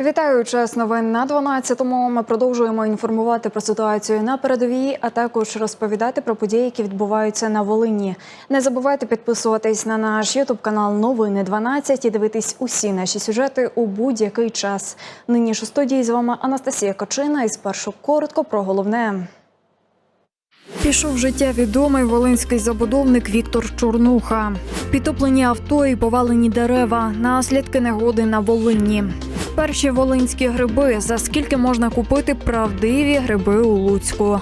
Вітаю час новин на 12-му. Ми продовжуємо інформувати про ситуацію на передовій, а також розповідати про події, які відбуваються на Волині. Не забувайте підписуватись на наш ютуб канал Новини 12 і дивитись усі наші сюжети у будь-який час. Нині ж у студії з вами Анастасія Кочина. І спершу коротко про головне. Пішов життя відомий волинський забудовник Віктор Чорнуха. Підтоплені авто і повалені дерева. Наслідки негоди на Волині. Перші волинські гриби. За скільки можна купити правдиві гриби у Луцьку?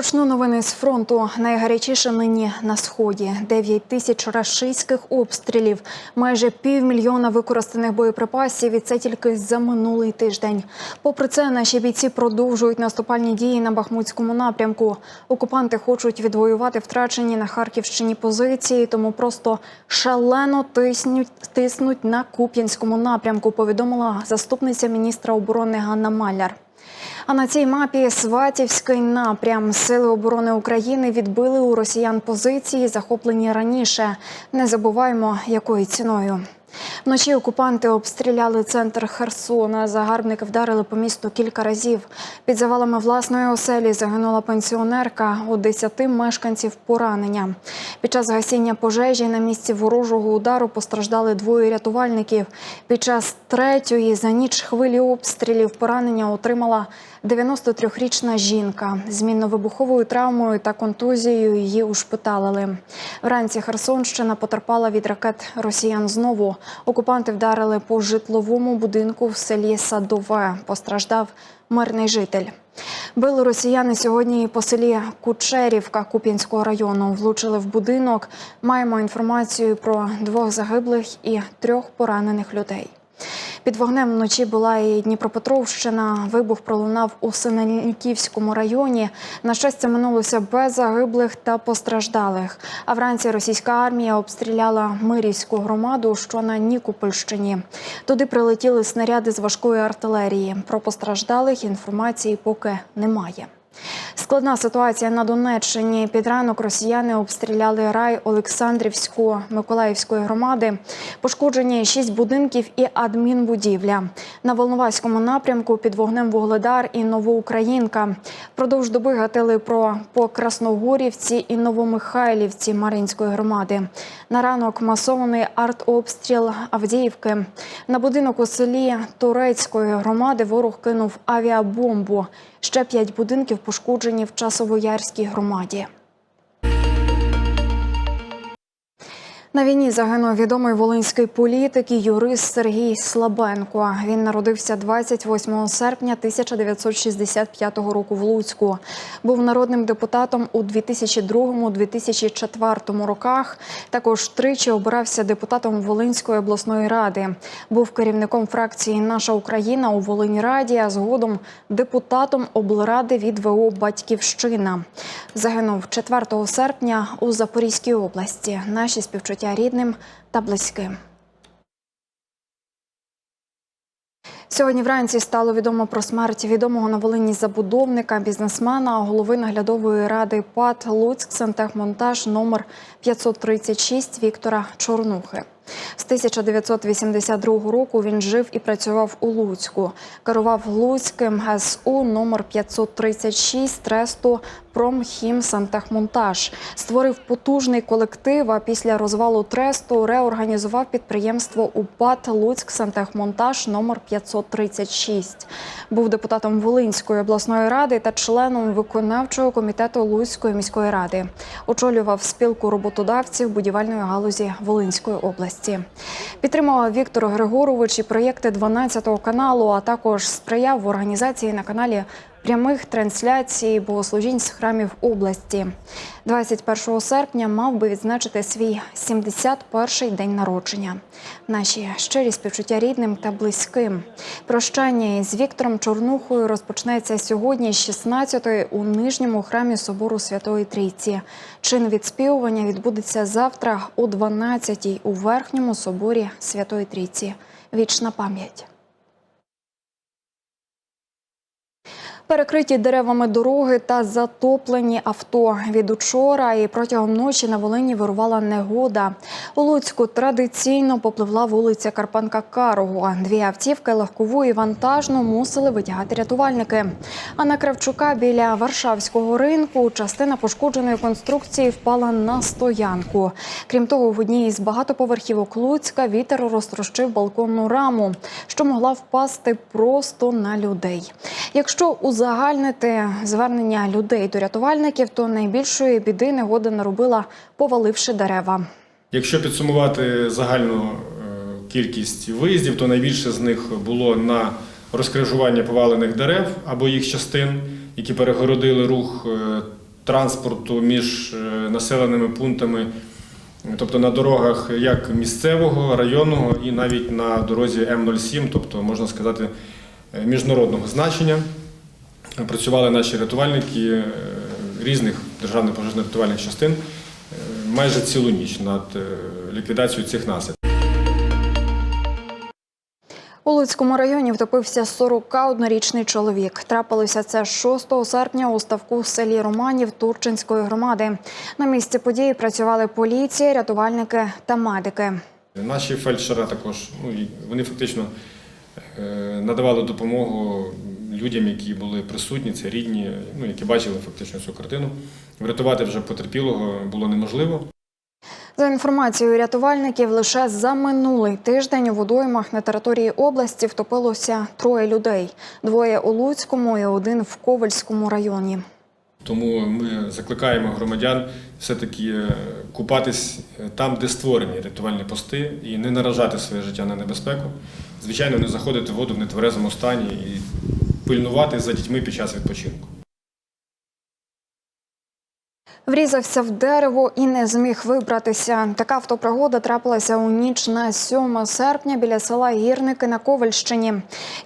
Почну новини з фронту. Найгарячіше нині на сході. 9 тисяч рашистських обстрілів, майже півмільйона використаних боєприпасів. І це тільки за минулий тиждень. Попри це, наші бійці продовжують наступальні дії на Бахмутському напрямку. Окупанти хочуть відвоювати втрачені на Харківщині позиції, тому просто шалено тиснуть, тиснуть на Куп'янському напрямку. Повідомила заступниця міністра оборони Ганна Маляр. А на цій мапі Сватівський напрям Сили оборони України відбили у росіян позиції, захоплені раніше. Не забуваємо, якою ціною. Вночі окупанти обстріляли центр Херсона. Загарбники вдарили по місту кілька разів. Під завалами власної оселі загинула пенсіонерка. У десяти мешканців поранення. Під час гасіння пожежі на місці ворожого удару постраждали двоє рятувальників. Під час третьої за ніч хвилі обстрілів поранення отримала 93-річна жінка. З мінно-вибуховою травмою та контузією її ушпиталили. Вранці Херсонщина потерпала від ракет росіян знову. Окупанти вдарили по житловому будинку в селі Садове. Постраждав мирний житель. Били росіяни сьогодні по селі Кучерівка Куп'янського району. Влучили в будинок. Маємо інформацію про двох загиблих і трьох поранених людей. Під вогнем вночі була і Дніпропетровщина. Вибух пролунав у Синельниківському районі. На щастя, минулося без загиблих та постраждалих. А вранці російська армія обстріляла Мирівську громаду, що на Нікопольщині. Туди прилетіли снаряди з важкої артилерії. Про постраждалих інформації поки немає. Складна ситуація на Донеччині. Під ранок росіяни обстріляли рай Олександрівської Миколаївської громади. Пошкоджені шість будинків і адмінбудівля. На Волноваському напрямку під вогнем Вугледар і Новоукраїнка. Продовж доби гатили про по Красногорівці і Новомихайлівці Маринської громади. На ранок масований артобстріл Авдіївки. На будинок у селі Турецької громади ворог кинув авіабомбу. Ще п'ять будинків пошкоджені в Часовоярській громаді. На війні загинув відомий волинський політик і юрист Сергій Слабенко. Він народився 28 серпня 1965 року в Луцьку. Був народним депутатом у 2002-2004 роках. Також тричі обирався депутатом Волинської обласної ради. Був керівником фракції Наша Україна у Волиньраді, а згодом депутатом облради від ВО Батьківщина. Загинув 4 серпня у Запорізькій області. Наші співчуття рідним та близьким. Сьогодні вранці стало відомо про смерть відомого на Волині забудовника, бізнесмена, голови наглядової ради ПАД Луцьк Сантехмонтаж номер 536 Віктора Чорнухи. З 1982 року він жив і працював у Луцьку. Керував Луцьким ГСУ номер 536 тресту Промхім Сантехмонтаж. Створив потужний колектив. А після розвалу тресту реорганізував підприємство УПАТ Луцьк Сантехмонтаж номер 536. Був депутатом Волинської обласної ради та членом виконавчого комітету Луцької міської ради. Очолював спілку роботодавців будівельної галузі Волинської області. Підтримував Віктор Григорович і проєкти 12 каналу, а також сприяв в організації на каналі прямих трансляцій богослужінь з храмів області. 21 серпня мав би відзначити свій 71-й день народження. Наші щирі співчуття рідним та близьким. Прощання із Віктором Чорнухою розпочнеться сьогодні, 16-ї у нижньому храмі собору Святої Трійці. Чин відспівування відбудеться завтра о 12-й у верхньому соборі Святої Трійці. Вічна пам'ять. Перекриті деревами дороги та затоплені авто. Від учора і протягом ночі на Волині вирувала негода. У Луцьку традиційно попливла вулиця Карпанка Карого. Дві автівки легкову і вантажну мусили витягати рятувальники. А на Кравчука біля Варшавського ринку частина пошкодженої конструкції впала на стоянку. Крім того, в одній із багатоповерхівок Луцька вітер розтрощив балконну раму, що могла впасти просто на людей. Якщо узагальнити звернення людей до рятувальників, то найбільшої біди негода наробила, поваливши дерева. Якщо підсумувати загальну е, кількість виїздів, то найбільше з них було на розкрижування повалених дерев або їх частин, які перегородили рух е, транспорту між е, населеними пунктами, тобто на дорогах як місцевого, районного і навіть на дорозі М07, тобто можна сказати міжнародного значення. Працювали наші рятувальники е, різних державних пожежно-рятувальних частин е, майже цілу ніч над е, ліквідацією цих наслідків. У Луцькому районі втопився 41-річний чоловік. Трапилося це 6 серпня у ставку в селі Романів Турчинської громади. На місці події працювали поліція, рятувальники та медики. Наші фельдшери також ну, вони фактично надавали допомогу людям, які були присутні, це рідні, ну, які бачили фактично цю картину. Врятувати вже потерпілого було неможливо. За інформацією рятувальників, лише за минулий тиждень у водоймах на території області втопилося троє людей: двоє у Луцькому і один в Ковальському районі. Тому ми закликаємо громадян все-таки е, купатись там, де створені рятувальні пости, і не наражати своє життя на небезпеку. Звичайно, не заходити в воду в нетверезому стані і пильнувати за дітьми під час відпочинку. Врізався в дерево і не зміг вибратися. Така автопригода трапилася у ніч на 7 серпня біля села Гірники на Ковальщині.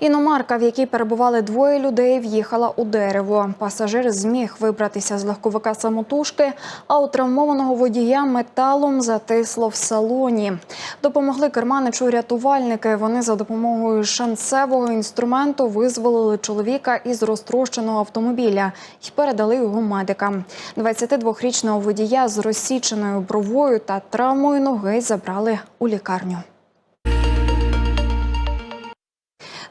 Іномарка, в якій перебували двоє людей, в'їхала у дерево. Пасажир зміг вибратися з легковика самотужки, а у травмованого водія металом затисло в салоні. Допомогли керманичу рятувальники. Вони за допомогою шансевого інструменту визволили чоловіка із розтрощеного автомобіля і передали його медикам. 22-річного водія з розсіченою бровою та травмою ноги забрали у лікарню.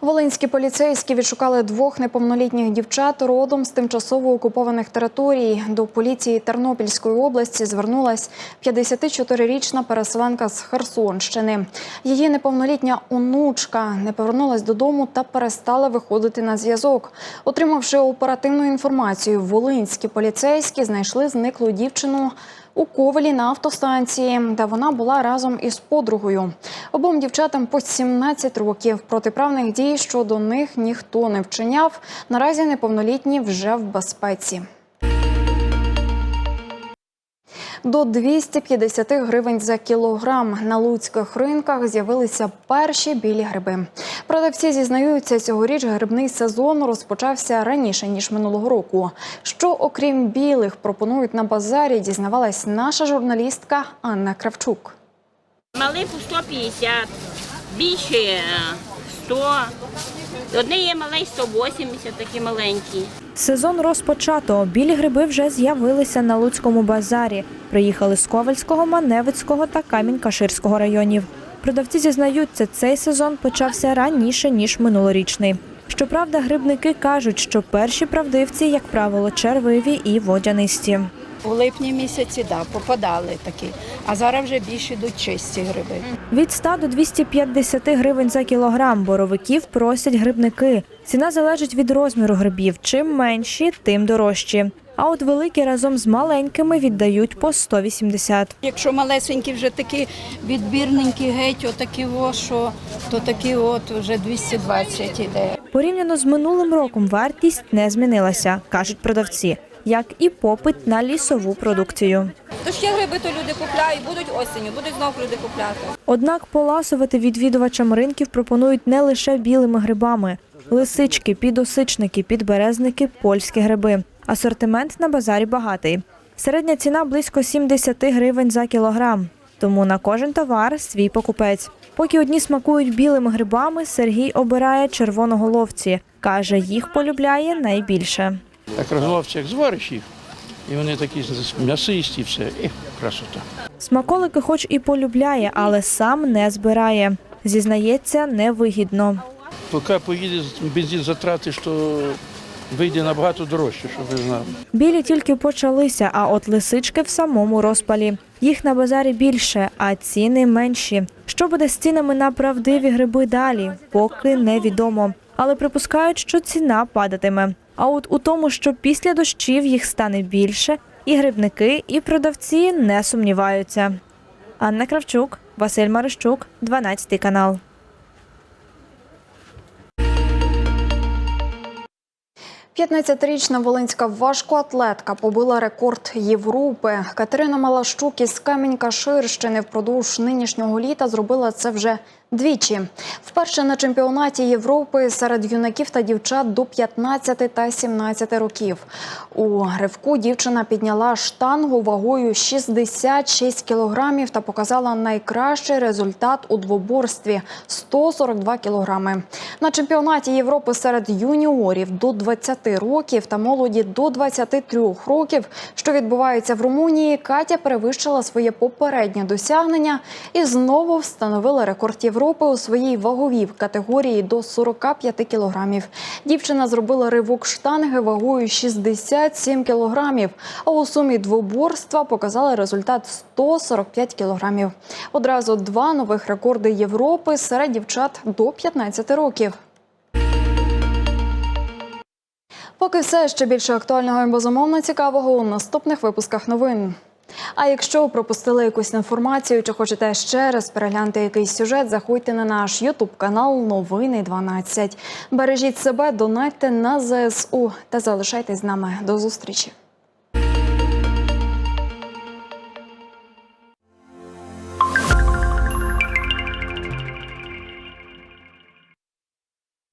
Волинські поліцейські відшукали двох неповнолітніх дівчат родом з тимчасово окупованих територій. До поліції Тернопільської області звернулась 54-річна переселенка з Херсонщини. Її неповнолітня онучка не повернулась додому та перестала виходити на зв'язок. Отримавши оперативну інформацію, волинські поліцейські знайшли зниклу дівчину у Ковелі на автостанції, де вона була разом із подругою. Обом дівчатам по 17 років. Протиправних дій щодо них ніхто не вчиняв. Наразі неповнолітні вже в безпеці. До 250 гривень за кілограм на луцьких ринках з'явилися перші білі гриби. Продавці зізнаються, цьогоріч грибний сезон розпочався раніше ніж минулого року. Що окрім білих пропонують на базарі, дізнавалась наша журналістка Анна Кравчук. Малий по 150, більше е, 100. Одне є малий 180, такі маленькі. Сезон розпочато. Білі гриби вже з'явилися на Луцькому базарі. Приїхали з Ковальського, Маневицького та Камінь-Каширського районів. Продавці зізнаються, цей сезон почався раніше ніж минулорічний. Щоправда, грибники кажуть, що перші правдивці, як правило, червиві і водянисті. У липні місяці да, попадали такі, а зараз вже більше йдуть чисті гриби. Від 100 до 250 гривень за кілограм боровиків просять грибники. Ціна залежить від розміру грибів. Чим менші, тим дорожчі. А от великі разом з маленькими віддають по 180. Якщо малесенькі вже такі відбірненькі геть, отакі о, що, то такі от вже 220 іде. Порівняно з минулим роком вартість не змінилася, кажуть продавці, як і попит на лісову продукцію. Тож є гриби, то люди купляють, будуть осінню, будуть знов люди купляти. Однак поласувати відвідувачам ринків пропонують не лише білими грибами: лисички, підосичники, підберезники, польські гриби. Асортимент на базарі багатий. Середня ціна близько 70 гривень за кілограм. Тому на кожен товар свій покупець. Поки одні смакують білими грибами, Сергій обирає червоноголовці. Каже, їх полюбляє найбільше. Розловці, як звариш їх, і вони такі м'ясисті, все, і красота. Смаколики, хоч і полюбляє, але сам не збирає. Зізнається, невигідно. Поки поїде бензин затратиш, то вийде набагато дорожче, щоб ви знали. Білі тільки почалися, а от лисички в самому розпалі. Їх на базарі більше, а ціни менші. Що буде з цінами на правдиві гриби далі, поки невідомо. Але припускають, що ціна падатиме. А от у тому, що після дощів їх стане більше, і грибники, і продавці не сумніваються. Анна Кравчук, Василь Марищук, 12 канал. – 15-річна волинська важкоатлетка побила рекорд Європи. Катерина Малащук із Камінь-Каширщини впродовж нинішнього літа зробила це вже двічі. Вперше на чемпіонаті Європи серед юнаків та дівчат до 15 та 17 років. У ривку дівчина підняла штангу вагою 66 кілограмів та показала найкращий результат у двоборстві – 142 кілограми. На чемпіонаті Європи серед юніорів до 20 років та молоді до 23 років, що відбувається в Румунії, Катя перевищила своє попереднє досягнення і знову встановила рекорд Європи у своїй ваговій категорії до 45 кілограмів. Дівчина зробила ривок штанги вагою 67 кілограмів, а у сумі двоборства показала результат 145 кілограмів. Одразу два нових рекорди Європи серед дівчат до 15 років. Поки все ще більше актуального і безумовно цікавого у наступних випусках новин. А якщо пропустили якусь інформацію чи хочете ще раз переглянути якийсь сюжет, заходьте на наш Ютуб канал Новини 12. Бережіть себе, донайте на ЗСУ та залишайтесь з нами. До зустрічі.